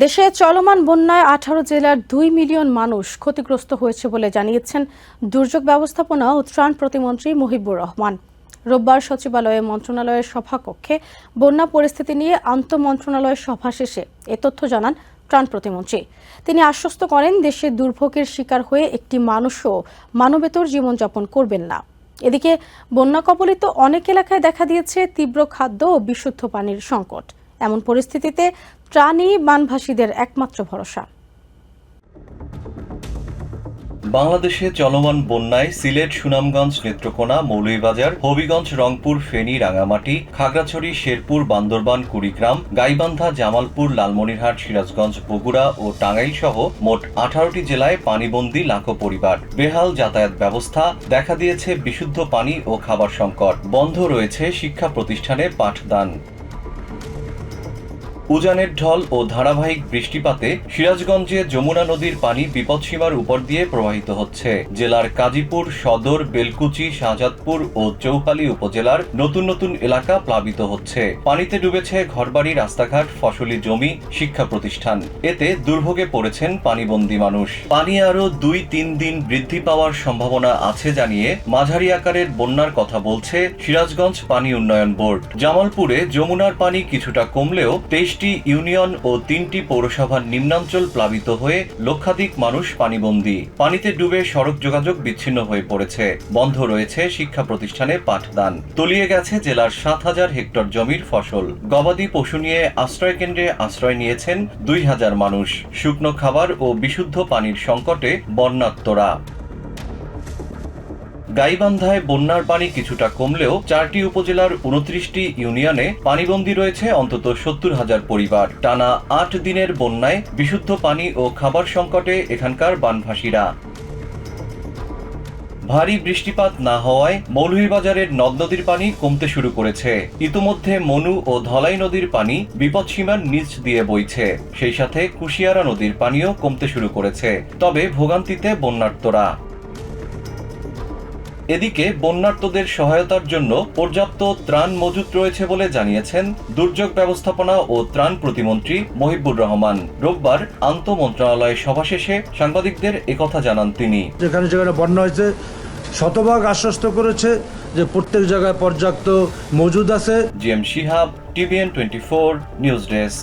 দেশে চলমান বন্যায় আঠারো জেলার দুই মিলিয়ন মানুষ ক্ষতিগ্রস্ত হয়েছে বলে জানিয়েছেন দুর্যোগ ব্যবস্থাপনা ও ত্রাণ প্রতিমন্ত্রী মুহিবুর রহমান। রোববার সচিবালয়ে মন্ত্রণালয়ের সভাকক্ষে বন্যা পরিস্থিতি নিয়ে আন্তঃমন্ত্রণালয়ের সভা শেষে এ তথ্য জানান ত্রাণ প্রতিমন্ত্রী। তিনি আশ্বস্ত করেন, দেশে দুর্ভোগের শিকার হয়ে একটি মানুষও মানবেতর জীবনযাপন করবেন না। এদিকে বন্যা কবলিত অনেক এলাকায় দেখা দিয়েছে তীব্র খাদ্য ও বিশুদ্ধ পানির সংকট। এমন পরিস্থিতিতে ত্রাণই বানভাসীদের একমাত্র ভরসা। বাংলাদেশে চলমান বন্যায় সিলেট, সুনামগঞ্জ, নেত্রকোনা, মৌলভীবাজার, হবিগঞ্জ, রংপুর, ফেনী, রাঙামাটি, খাগড়াছড়ি, শেরপুর, বান্দরবান, কুড়িগ্রাম, গাইবান্ধা, জামালপুর, লালমনিরহাট, সিরাজগঞ্জ, বগুড়া ও টাঙ্গাইল সহ মোট আঠারোটি জেলায় পানিবন্দী লাখো পরিবার। বেহাল যাতায়াত ব্যবস্থা, দেখা দিয়েছে বিশুদ্ধ পানি ও খাবার সংকট। বন্ধ রয়েছে শিক্ষা প্রতিষ্ঠানে পাঠদান। উজানের ঢল ও ধারাবাহিক বৃষ্টিপাতে সিরাজগঞ্জে যমুনা নদীর পানি বিপদসীমার উপর দিয়ে প্রবাহিত হচ্ছে। জেলার কাজীপুর, সদর, বেলকুচি, শাহজাদপুর ও চৌখালী উপজেলার নতুন নতুন এলাকা প্লাবিত হচ্ছে। পানিতে ডুবেছে ঘরবাড়ি, রাস্তাঘাট, ফসলি জমি, শিক্ষা প্রতিষ্ঠান। এতে দুর্ভোগে পড়েছেন পানিবন্দী মানুষ। পানি আরও দুই তিন দিন বৃদ্ধি পাওয়ার সম্ভাবনা আছে জানিয়ে মাঝারি আকারের বন্যার কথা বলছে সিরাজগঞ্জ পানি উন্নয়ন বোর্ড। জামালপুরে যমুনার পানি কিছুটা কমলেও তেইশটি ইউনিয়ন ও তিনটি পৌরসভার নিম্নাঞ্চল প্লাবিত হয়ে লক্ষাধিক মানুষ পানিবন্দী। পানিতে ডুবে সড়ক যোগাযোগ বিচ্ছিন্ন হয়ে পড়েছে। বন্ধ রয়েছে শিক্ষা প্রতিষ্ঠানে পাঠদান। তলিয়ে গেছে জেলার সাত হাজার হেক্টর জমির ফসল। গবাদি পশু নিয়ে আশ্রয় কেন্দ্রে আশ্রয় নিয়েছেন দুই হাজার মানুষ। শুকনো খাবার ও বিশুদ্ধ পানির সংকটে বন্যাত্মরা গাইবান্ধায় বন্যার পানি কিছুটা কমলেও চারটি উপজেলার উনত্রিশটি ইউনিয়নে পানিবন্দী রয়েছে অন্তত সত্তর হাজার পরিবার। টানা আট দিনের বন্যায় বিশুদ্ধ পানি ও খাবার সংকটে এখানকার বানভাসীরা। ভারী বৃষ্টিপাত না হওয়ায় মৌলভীবাজারের নদ নদীর পানি কমতে শুরু করেছে। ইতোমধ্যে মনু ও ধলাই নদীর পানি বিপদসীমার নিচ দিয়ে বইছে। সেই সাথে কুশিয়ারা নদীর পানিও কমতে শুরু করেছে। তবে ভোগান্তিতে বন্যার্তরা। এদিকে বন্যার্তদের সহায়তার জন্য পর্যাপ্ত ত্রাণ মজুত রয়েছে বলে জানিয়েছেন দুর্যোগ ব্যবস্থাপনা ও ত্রাণ প্রতিমন্ত্রী মহিবুর রহমান। রোববার আন্তঃ মন্ত্রণালয় সভা শেষে সাংবাদিকদের একথা জানান তিনি। যেখানে যেখানে বন্যা হয়েছে শতভাগ আশ্বস্ত করেছে যে প্রত্যেক জায়গায় পর্যাপ্ত মজুদ আছে। G M Shihab TVN twenty four news desk.